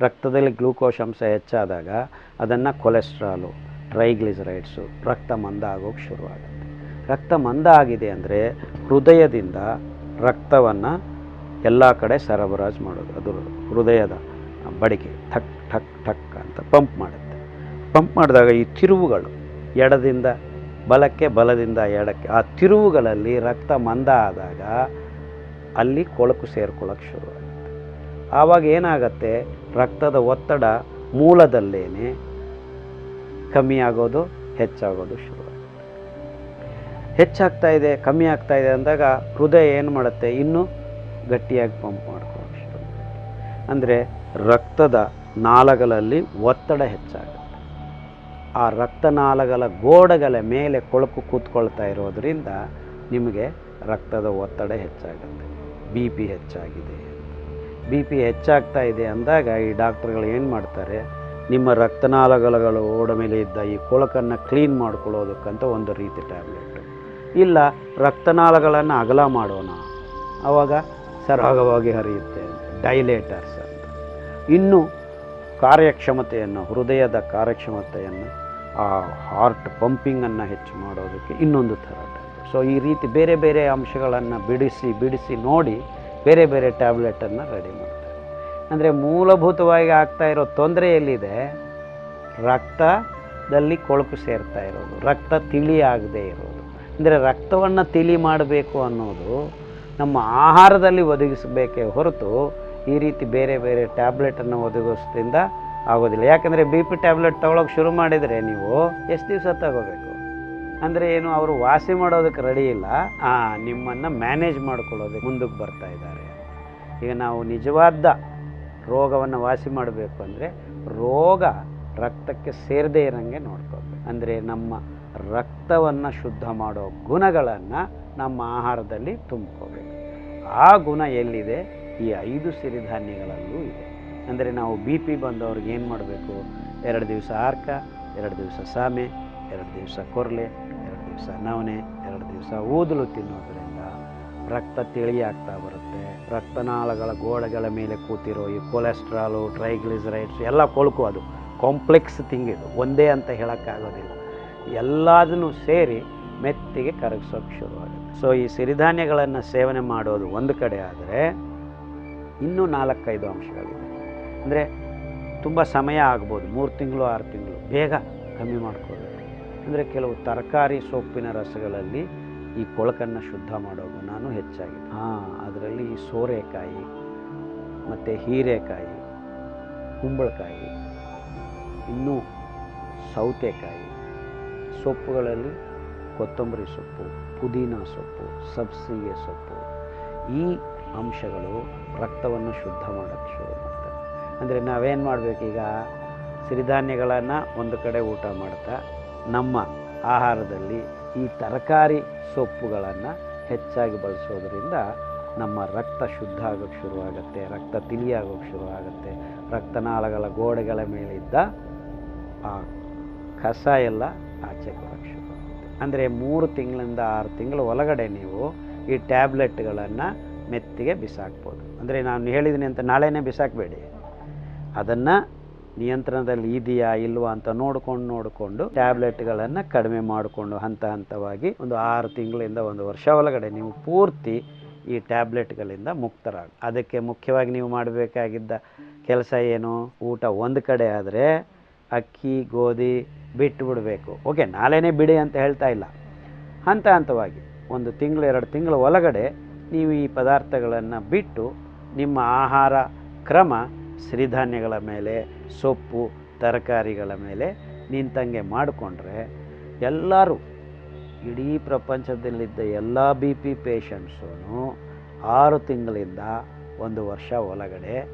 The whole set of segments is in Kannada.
ರಕ್ತದಲ್ಲಿ ಗ್ಲೂಕೋಸ್ ಅಂಶ ಹೆಚ್ಚಾದಾಗ ಅದನ್ನು ಕೊಲೆಸ್ಟ್ರಾಲು, ಟ್ರೈಗ್ಲಿಸರೈಡ್ಸು, ರಕ್ತ ಮಂದ ಆಗೋಕ್ಕೆ ಶುರುವಾಗುತ್ತೆ. ರಕ್ತ ಮಂದ ಆಗಿದೆ ಅಂದರೆ ಹೃದಯದಿಂದ ರಕ್ತವನ್ನು ಎಲ್ಲ ಕಡೆ ಸರಬರಾಜು ಮಾಡೋದು, ಅದು ಹೃದಯದ ಬಡಿಕೆ ಠಕ್ ಠಕ್ ಠಕ್ ಅಂತ ಪಂಪ್ ಮಾಡುತ್ತೆ. ಪಂಪ್ ಮಾಡಿದಾಗ ಈ ತಿರುವುಗಳು ಎಡದಿಂದ ಬಲಕ್ಕೆ, ಬಲದಿಂದ ಎಡಕ್ಕೆ, ಆ ತಿರುವುಗಳಲ್ಲಿ ರಕ್ತ ಮಂದ ಆದಾಗ ಅಲ್ಲಿ ಕೊಳಕು ಸೇರ್ಕೊಳ್ಳೋಕ್ಕೆ ಶುರುವಾಗುತ್ತೆ. ಆವಾಗ ಏನಾಗತ್ತೆ? ರಕ್ತದ ಒತ್ತಡ ಮೂಲದಲ್ಲೇ ಕಮ್ಮಿ ಆಗೋದು, ಹೆಚ್ಚಾಗೋದು ಶುರುವಾಗುತ್ತೆ ಹೆಚ್ಚಾಗ್ತಾ ಇದೆ, ಕಮ್ಮಿ ಆಗ್ತಾ ಇದೆ ಅಂದಾಗ ಹೃದಯ ಏನು ಮಾಡುತ್ತೆ? ಇನ್ನೂ ಗಟ್ಟಿಯಾಗಿ ಪಂಪ್ ಮಾಡ್ಕೊಳ್ಳೋದು ಶುರು ಅಂದರೆ ರಕ್ತದ ನಾಳಗಳಲ್ಲಿ ಒತ್ತಡ ಹೆಚ್ಚಾಗುತ್ತೆ. ಆ ರಕ್ತನಾಳಗಳ ಗೋಡೆಗಳ ಮೇಲೆ ಕೊಳಕು ಕೂತ್ಕೊಳ್ತಾ ಇರೋದರಿಂದ ನಿಮಗೆ ರಕ್ತದ ಒತ್ತಡ ಹೆಚ್ಚಾಗುತ್ತೆ. ಬಿ ಪಿ ಹೆಚ್ಚಾಗಿದೆ. ಬಿ ಪಿ ಹೆಚ್ಚಾಗ್ತಾ ಇದೆ ಅಂದಾಗ ಈ ಡಾಕ್ಟ್ರುಗಳು ಏನು ಮಾಡ್ತಾರೆ? ನಿಮ್ಮ ರಕ್ತನಾಳಗಳು ಓಡ ಮೇಲೆ ಇದ್ದ ಈ ಕೊಳಕನ್ನು ಕ್ಲೀನ್ ಮಾಡ್ಕೊಳ್ಳೋದಕ್ಕಂತ ಒಂದು ರೀತಿ ಟ್ಯಾಬ್ಲೆಟ್. ಇಲ್ಲ, ರಕ್ತನಾಳಗಳನ್ನು ಅಗಲ ಮಾಡೋಣ. ಆವಾಗ ಸರಾಗವಾಗಿ ಹರಿಯುತ್ತೆ ಡೈಲೇಟರ್ಸ್ ಅಂತ. ಇನ್ನು ಕಾರ್ಯಕ್ಷಮತೆಯನ್ನು, ಹೃದಯದ ಕಾರ್ಯಕ್ಷಮತೆಯನ್ನು, ಆ ಹಾರ್ಟ್ ಪಂಪಿಂಗನ್ನು ಹೆಚ್ಚು ಮಾಡೋದಕ್ಕೆ ಇನ್ನೊಂದು ಥರ ಸೊ ಈ ರೀತಿ ಬೇರೆ ಬೇರೆ ಅಂಶಗಳನ್ನು ಬಿಡಿಸಿ ಬಿಡಿಸಿ ನೋಡಿ ಬೇರೆ ಬೇರೆ ಟ್ಯಾಬ್ಲೆಟನ್ನು ರೆಡಿ ಮಾಡ್ತಾರೆ. ಅಂದರೆ ಮೂಲಭೂತವಾಗಿ ಆಗ್ತಾ ಇರೋ ತೊಂದರೆ ಎಲ್ಲಿದೆ? ರಕ್ತದಲ್ಲಿ ಕೊಳಕು ಸೇರ್ತಾ ಇರೋದು, ರಕ್ತ ತಿಳಿ ಆಗದೆ ಇರೋದು. ಅಂದರೆ ರಕ್ತವನ್ನು ತಿಳಿ ಮಾಡಬೇಕು ಅನ್ನೋದು ನಮ್ಮ ಆಹಾರದಲ್ಲಿ ಒದಗಿಸಬೇಕೇ ಹೊರತು ಈ ರೀತಿ ಬೇರೆ ಬೇರೆ ಟ್ಯಾಬ್ಲೆಟನ್ನು ಒದಗಿಸೋದ್ರಿಂದ ಆಗೋದಿಲ್ಲ. ಯಾಕಂದರೆ ಬಿ ಪಿ ಟ್ಯಾಬ್ಲೆಟ್ ತೊಗೊಳಕ್ಕೆ ಶುರು ಮಾಡಿದರೆ ನೀವು ಎಷ್ಟು ದಿವಸ ತಗೋಬೇಕು? ಅಂದರೆ ಏನು, ಅವರು ವಾಸಿ ಮಾಡೋದಕ್ಕೆ ರೆಡಿ ಇಲ್ಲ. ನಿಮ್ಮನ್ನು ಮ್ಯಾನೇಜ್ ಮಾಡ್ಕೊಳ್ಳೋದಕ್ಕೆ ಮುಂದಕ್ಕೆ ಬರ್ತಾ ಇದ್ದಾರೆ. ಈಗ ನಾವು ನಿಜವಾದ ರೋಗವನ್ನು ವಾಸಿ ಮಾಡಬೇಕು ಅಂದರೆ ರೋಗ ರಕ್ತಕ್ಕೆ ಸೇರದೇ ಇರೋಂಗೆ ನೋಡ್ಕೋಬೇಕು. ಅಂದರೆ ನಮ್ಮ ರಕ್ತವನ್ನು ಶುದ್ಧ ಮಾಡೋ ಗುಣಗಳನ್ನು ನಮ್ಮ ಆಹಾರದಲ್ಲಿ ತುಂಬ್ಕೋಬೇಕು. ಆ ಗುಣ ಎಲ್ಲಿದೆ? ಈ ಐದು ಸಿರಿಧಾನ್ಯಗಳಲ್ಲೂ ಇದೆ. ಅಂದರೆ ನಾವು ಬಿ ಪಿ ಬಂದವ್ರಿಗೆ ಏನು ಮಾಡಬೇಕು? ಎರಡು ದಿವಸ ಆರ್ಕ, ಎರಡು ದಿವಸ ಸಾಮೆ ಎರಡು ದಿವಸ ಕೊರಲೆ, ಎರಡು ದಿವಸ ನವಣೆ, ಎರಡು ದಿವಸ ಊದಲು ತಿನ್ನೋದರಿಂದ ರಕ್ತ ತಿಳಿಯಾಗ್ತಾ ಬರುತ್ತೆ. ರಕ್ತನಾಳಗಳ ಗೋಡೆಗಳ ಮೇಲೆ ಕೂತಿರೋ ಈ ಕೊಲೆಸ್ಟ್ರಾಲು, ಟ್ರೈಗ್ಲಿಸರೈಡ್ಸ್ ಎಲ್ಲ ಕೊಳಕು ಅದು. ಕಾಂಪ್ಲೆಕ್ಸ್ ಥಿಂಗ್ ಇದು. ಒಂದೇ ಅಂತ ಹೇಳೋಕ್ಕಾಗೋದಿಲ್ಲ. ಎಲ್ಲದನ್ನು ಸೇರಿ ಮೆತ್ತಿಗೆ ಕರಗಿಸೋಕೆ ಶುರುವಾಗುತ್ತೆ. ಸೊ ಈ ಸಿರಿಧಾನ್ಯಗಳನ್ನು ಸೇವನೆ ಮಾಡೋದು ಒಂದು ಕಡೆ ಆದರೆ ಇನ್ನೂ ನಾಲ್ಕೈದು ಅಂಶಗಳಿವೆ ಅಂದರೆ ತುಂಬ ಸಮಯ ಆಗ್ಬೋದು. ಮೂರು ತಿಂಗಳು, ಆರು ತಿಂಗಳು ಬೇಗ ಕಮ್ಮಿ ಮಾಡ್ಕೋಬೇಕು ಅಂದರೆ ಕೆಲವು ತರಕಾರಿ ಸೊಪ್ಪಿನ ರಸಗಳಲ್ಲಿ ಈ ಕೊಳಕನ್ನು ಶುದ್ಧ ಮಾಡೋ ಗುಣನೂ ಹೆಚ್ಚಾಗಿದೆ ಹಾಂ, ಅದರಲ್ಲಿ ಈ ಸೋರೆಕಾಯಿ, ಮತ್ತು ಹೀರೆಕಾಯಿ, ಕುಂಬಳಕಾಯಿ, ಇನ್ನೂ ಸೌತೆಕಾಯಿ, ಸೊಪ್ಪುಗಳಲ್ಲಿ ಕೊತ್ತಂಬರಿ ಸೊಪ್ಪು, ಪುದೀನ ಸೊಪ್ಪು ಸಬ್ಸಿಗೆ ಸೊಪ್ಪು, ಈ ಅಂಶಗಳು ರಕ್ತವನ್ನು ಶುದ್ಧ ಮಾಡೋಕ್ಕೆ ಶುರು ಮಾಡ್ತವೆ. ಅಂದರೆ ನಾವೇನು ಮಾಡಬೇಕೀಗ ಸಿರಿಧಾನ್ಯಗಳನ್ನು ಒಂದು ಕಡೆ ಊಟ ಮಾಡ್ತಾ ನಮ್ಮ ಆಹಾರದಲ್ಲಿ ಈ ತರಕಾರಿ ಸೊಪ್ಪುಗಳನ್ನು ಹೆಚ್ಚಾಗಿ ಬಳಸೋದ್ರಿಂದ ನಮ್ಮ ರಕ್ತ ಶುದ್ಧ ಆಗೋಕ್ಕೆ ಶುರುವಾಗುತ್ತೆ, ರಕ್ತ ತಿಳಿಯಾಗೋಕ್ಕೆ ಶುರುವಾಗುತ್ತೆ. ರಕ್ತನಾಳಗಳ ಗೋಡೆಗಳ ಮೇಲಿದ್ದ ಆ ಕಸ ಎಲ್ಲ ಆಚೆ ಬರೋಕ್ಕೆ ಶುರುವಾಗುತ್ತೆ. ಅಂದರೆ ಮೂರು ತಿಂಗಳಿಂದ ಆರು ತಿಂಗಳು ಒಳಗಡೆ ನೀವು ಈ ಟ್ಯಾಬ್ಲೆಟ್ಗಳನ್ನು ಮೆತ್ತಿಗೆ ಬಿಸಾಕ್ಬೋದು. ಅಂದರೆ ನಾನು ಹೇಳಿದ್ದೀನಿ ಅಂತ ನಾಳೆನೇ ಬಿಸಾಕಬೇಡಿ. ಅದನ್ನು ನಿಯಂತ್ರಣದಲ್ಲಿ ಇದೆಯಾ ಇಲ್ವಾ ಅಂತ ನೋಡ್ಕೊಂಡು ನೋಡಿಕೊಂಡು ಟ್ಯಾಬ್ಲೆಟ್ಗಳನ್ನು ಕಡಿಮೆ ಮಾಡಿಕೊಂಡು ಹಂತ ಹಂತವಾಗಿ ಒಂದು ಆರು ತಿಂಗಳಿಂದ ಒಂದು ವರ್ಷ ಒಳಗಡೆ ನೀವು ಪೂರ್ತಿ ಈ ಟ್ಯಾಬ್ಲೆಟ್ಗಳಿಂದ ಮುಕ್ತರಾಗ ಅದಕ್ಕೆ ಮುಖ್ಯವಾಗಿ ನೀವು ಮಾಡಬೇಕಾಗಿದ್ದ ಕೆಲಸ ಏನು? ಊಟ ಒಂದು ಕಡೆ ಆದರೆ ಅಕ್ಕಿ, ಗೋಧಿ ಬಿಟ್ಟು ಬಿಡಬೇಕು. ಓಕೆ, ನಾಳೆನೇ ಬಿಡಿ ಅಂತ ಹೇಳ್ತಾ ಇಲ್ಲ. ಹಂತ ಹಂತವಾಗಿ ಒಂದು ತಿಂಗಳು, ಎರಡು ತಿಂಗಳು ಒಳಗಡೆ ನೀವು ಈ ಪದಾರ್ಥಗಳನ್ನು ಬಿಟ್ಟು ನಿಮ್ಮ ಆಹಾರ ಕ್ರಮ, ಸಿರಿಧಾನ್ಯಗಳ ಮೇಲೆ ಸೊಪ್ಪು, ತರಕಾರಿಗಳ ಮೇಲೆ ನಿಂತಂಗೆ ಮಾಡಿಕೊಂಡ್ರೆ ಎಲ್ಲರೂ, ಇಡೀ ಪ್ರಪಂಚದಲ್ಲಿದ್ದ ಎಲ್ಲ ಬಿ ಪಿ ಪೇಷಂಟ್ಸೂ ಆರು ತಿಂಗಳಿಂದ ಒಂದು ವರ್ಷ ಒಳಗಡೆ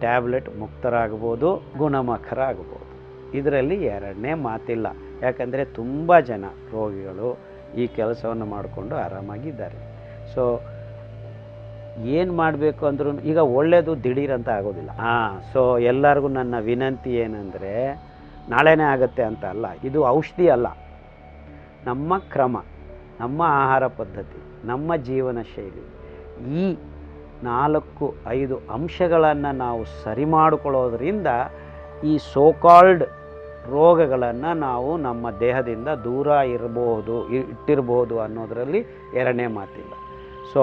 ಟ್ಯಾಬ್ಲೆಟ್ ಮುಕ್ತರಾಗ್ಬೋದು, ಗುಣಮುಖರಾಗ್ಬೋದು. ಇದರಲ್ಲಿ ಎರಡನೇ ಮಾತಿಲ್ಲ. ಯಾಕಂದರೆ ತುಂಬ ಜನ ರೋಗಿಗಳು ಈ ಕೆಲಸವನ್ನು ಮಾಡಿಕೊಂಡು ಆರಾಮಾಗಿದ್ದಾರೆ. ಸೊ ಏನು ಮಾಡಬೇಕು ಅಂದ್ರೂ ಈಗ ಒಳ್ಳೆಯದು ದಿಢೀರಂತ ಆಗೋದಿಲ್ಲ. ಹಾಂ ಸೊ ಎಲ್ಲರಿಗೂ ನನ್ನ ವಿನಂತಿ ಏನಂದರೆ, ನಾಳೆನೇ ಆಗುತ್ತೆ ಅಂತ ಅಲ್ಲ, ಇದು ಔಷಧಿ ಅಲ್ಲ. ನಮ್ಮ ಕ್ರಮ, ನಮ್ಮ ಆಹಾರ ಪದ್ಧತಿ, ನಮ್ಮ ಜೀವನ ಶೈಲಿ, ಈ ನಾಲ್ಕು, ಐದು ಅಂಶಗಳನ್ನು ನಾವು ಸರಿ ಮಾಡಿಕೊಳ್ಳೋದ್ರಿಂದ ಈ ಸೋಕಾಲ್ಡ್ ರೋಗಗಳನ್ನು ನಾವು ನಮ್ಮ ದೇಹದಿಂದ ದೂರ ಇರಬಹುದು ಇಟ್ಟಿರ್ಬೋದು ಅನ್ನೋದರಲ್ಲಿ ಎರಡನೇ ಮಾತಿಲ್ಲ. ಸೊ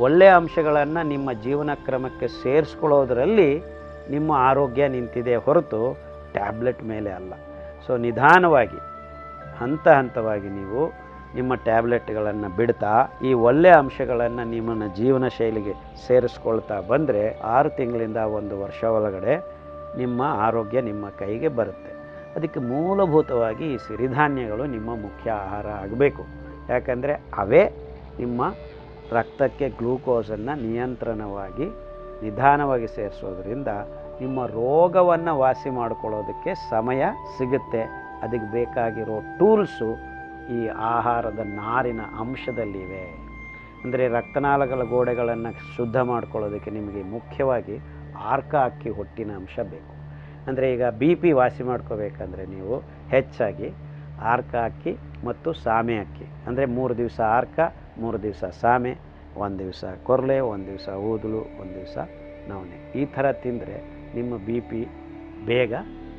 ಒಳ್ಳೆಯ ಅಂಶಗಳನ್ನು ನಿಮ್ಮ ಜೀವನ ಕ್ರಮಕ್ಕೆ ಸೇರಿಸ್ಕೊಳ್ಳೋದ್ರಲ್ಲಿ ನಿಮ್ಮ ಆರೋಗ್ಯ ನಿಂತಿದೆ ಹೊರತು ಟ್ಯಾಬ್ಲೆಟ್ ಮೇಲೆ ಅಲ್ಲ. ಸೊ ನಿಧಾನವಾಗಿ, ಹಂತ ಹಂತವಾಗಿ ನೀವು ನಿಮ್ಮ ಟ್ಯಾಬ್ಲೆಟ್ಗಳನ್ನು ಬಿಡ್ತಾ, ಈ ಒಳ್ಳೆಯ ಅಂಶಗಳನ್ನು ನಿಮ್ಮನ್ನ ಜೀವನ ಶೈಲಿಗೆ ಸೇರಿಸ್ಕೊಳ್ತಾ ಬಂದರೆ ಆರು ತಿಂಗಳಿಂದ ಒಂದು ವರ್ಷ ಒಳಗಡೆ ನಿಮ್ಮ ಆರೋಗ್ಯ ನಿಮ್ಮ ಕೈಗೆ ಬರುತ್ತೆ. ಅದಕ್ಕೆ ಮೂಲಭೂತವಾಗಿ ಈ ಸಿರಿಧಾನ್ಯಗಳು ನಿಮ್ಮ ಮುಖ್ಯ ಆಹಾರ ಆಗಬೇಕು. ಯಾಕಂದರೆ ಅವೇ ನಿಮ್ಮ ರಕ್ತಕ್ಕೆ ಗ್ಲೂಕೋಸನ್ನು ನಿಯಂತ್ರಣವಾಗಿ, ನಿಧಾನವಾಗಿ ಸೇರಿಸೋದ್ರಿಂದ ನಿಮ್ಮ ರೋಗವನ್ನು ವಾಸಿ ಮಾಡಿಕೊಳ್ಳೋದಕ್ಕೆ ಸಮಯ ಸಿಗುತ್ತೆ. ಅದಕ್ಕೆ ಬೇಕಾಗಿರೋ ಟೂಲ್ಸು ಈ ಆಹಾರದ ನಾರಿನ ಅಂಶದಲ್ಲಿವೆ. ಅಂದರೆ ರಕ್ತನಾಳಗಳ ಗೋಡೆಗಳನ್ನು ಶುದ್ಧ ಮಾಡ್ಕೊಳ್ಳೋದಕ್ಕೆ ನಿಮಗೆ ಮುಖ್ಯವಾಗಿ ಆರ್ಕ ಅಕ್ಕಿ ಹೊಟ್ಟಿನ ಅಂಶ ಬೇಕು. ಅಂದರೆ ಈಗ ಬಿ ಪಿ ವಾಸಿ ಮಾಡ್ಕೋಬೇಕಂದ್ರೆ ನೀವು ಹೆಚ್ಚಾಗಿ ಆರ್ಕ ಅಕ್ಕಿ ಮತ್ತು ಸಾಮೆ ಅಕ್ಕಿ. ಅಂದರೆ ಮೂರು ದಿವಸ ಆರ್ಕ ಮೂರು ದಿವಸ ಸಾಮೆ, ಒಂದು ದಿವಸ ಕೊರ್ಲೆ, ಒಂದು ದಿವಸ ಊದಲು ಒಂದು ದಿವಸ ನವಣೆ. ಈ ಥರ ತಿಂದರೆ ನಿಮ್ಮ ಬಿ ಪಿ ಬೇಗ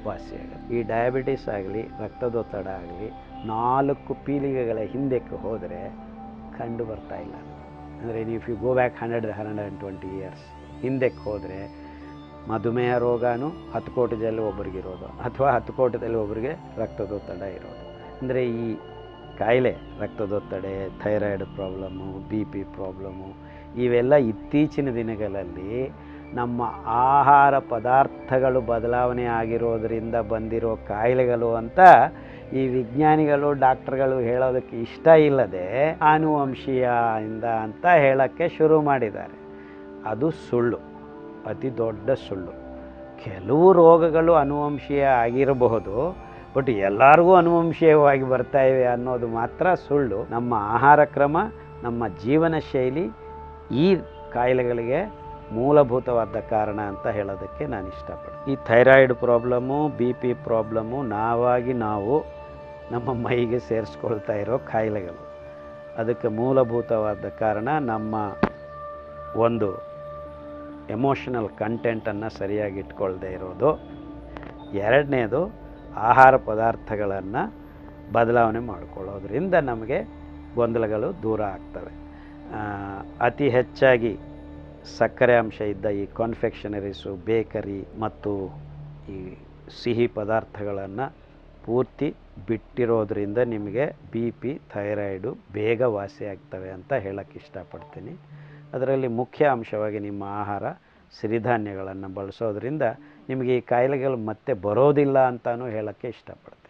ವಾಸಿಯಾಗುತ್ತೆ ಈ ಡಯಾಬಿಟಿಸ್ ಆಗಲಿ, ರಕ್ತದೊತ್ತಡ ಆಗಲಿ, ನಾಲ್ಕು ಪೀಳಿಗೆಗಳ ಹಿಂದಕ್ಕೆ ಹೋದರೆ ಕಂಡು ಬರ್ತಾ ಇಲ್ಲ. ಅಂದರೆ ನೀವು you go back hundred hundred and twenty years ಹಿಂದಕ್ಕೆ ಹೋದರೆ ಮಧುಮೇಹ ರೋಗನೂ ಹತ್ತು ಕೋಟಿದಲ್ಲಿ ಒಬ್ಬರಿಗಿರೋದು ಅಥವಾ ಹತ್ತು ಕೋಟಿದಲ್ಲಿ ಒಬ್ಬರಿಗೆ ರಕ್ತದೊತ್ತಡ ಇರೋದು. ಅಂದರೆ ಈ ಕಾಯಿಲೆ, ರಕ್ತದೊತ್ತಡ, thyroid problem B P problem ಇವೆಲ್ಲ ಇತ್ತೀಚಿನ ದಿನಗಳಲ್ಲಿ ನಮ್ಮ ಆಹಾರ ಪದಾರ್ಥಗಳು ಬದಲಾವಣೆ ಆಗಿರೋದರಿಂದ ಬಂದಿರೋ ಕಾಯಿಲೆಗಳು ಅಂತ ಈ ವಿಜ್ಞಾನಿಗಳು, ಡಾಕ್ಟರ್ಗಳು ಹೇಳೋದಕ್ಕೆ ಇಷ್ಟ ಇಲ್ಲದೆ ಆನುವಂಶೀಯ ಇಂದ ಅಂತ ಹೇಳೋಕ್ಕೆ ಶುರು ಮಾಡಿದ್ದಾರೆ. ಅದು ಸುಳ್ಳು, ಅತಿ ದೊಡ್ಡ ಸುಳ್ಳು. ಕೆಲವು ರೋಗಗಳು ಅನುವಂಶೀಯ ಆಗಿರಬಹುದು. ಬಟ್ ಎಲ್ಲರಿಗೂ ಅನುವಂಶೀಯವಾಗಿ ಬರ್ತಾ ಇವೆ ಅನ್ನೋದು ಮಾತ್ರ ಸುಳ್ಳು. ನಮ್ಮ ಆಹಾರ ಕ್ರಮ, ನಮ್ಮ ಜೀವನ ಶೈಲಿ ಈ ಕಾಯಿಲೆಗಳಿಗೆ ಮೂಲಭೂತವಾದ ಕಾರಣ ಅಂತ ಹೇಳೋದಕ್ಕೆ ನಾನು ಇಷ್ಟಪಡ್ತೀನಿ. ಈ thyroid problem B P problem ನಾವಾಗಿ ನಾವು ನಮ್ಮ ಮೈಗೆ ಸೇರಿಸ್ಕೊಳ್ತಾ ಇರೋ ಕಾಯಿಲೆಗಳು. ಅದಕ್ಕೆ ಮೂಲಭೂತವಾದ ಕಾರಣ ನಮ್ಮ ಒಂದು ಎಮೋಷನಲ್ ಕಂಟೆಂಟನ್ನು ಸರಿಯಾಗಿ ಇಟ್ಕೊಳ್ದೇ ಇರೋದು. ಎರಡನೇದು ಆಹಾರ ಪದಾರ್ಥಗಳನ್ನು ಬದಲಾವಣೆ ಮಾಡಿಕೊಳ್ಳೋದ್ರಿಂದ ನಮಗೆ ಗೊಂದಲಗಳು ದೂರ ಆಗ್ತವೆ. ಅತಿ ಹೆಚ್ಚಾಗಿ ಸಕ್ಕರೆ ಅಂಶ ಇದ್ದ ಈ ಕಾನ್ಫೆಕ್ಷನರೀಸು ಬೇಕರಿ ಮತ್ತು ಈ ಸಿಹಿ ಪದಾರ್ಥಗಳನ್ನು ಪೂರ್ತಿ ಬಿಟ್ಟಿರೋದ್ರಿಂದ ನಿಮಗೆ ಬಿ ಪಿ ಥೈರಾಯ್ಡು ಬೇಗ ವಾಸಿ ಆಗ್ತವೆ ಅಂತ ಹೇಳಕ್ಕೆ ಇಷ್ಟಪಡ್ತೀನಿ. ಅದರಲ್ಲಿ ಮುಖ್ಯ ಅಂಶವಾಗಿ ನಿಮ್ಮ ಆಹಾರ, ಸಿರಿಧಾನ್ಯಗಳನ್ನು ಬಳಸೋದ್ರಿಂದ ನಿಮಗೆ ಈ ಕಾಯಿಲೆಗಳು ಮತ್ತೆ ಬರೋದಿಲ್ಲ ಅಂತಲೂ ಹೇಳೋಕ್ಕೆ ಇಷ್ಟಪಡ್ತೀನಿ.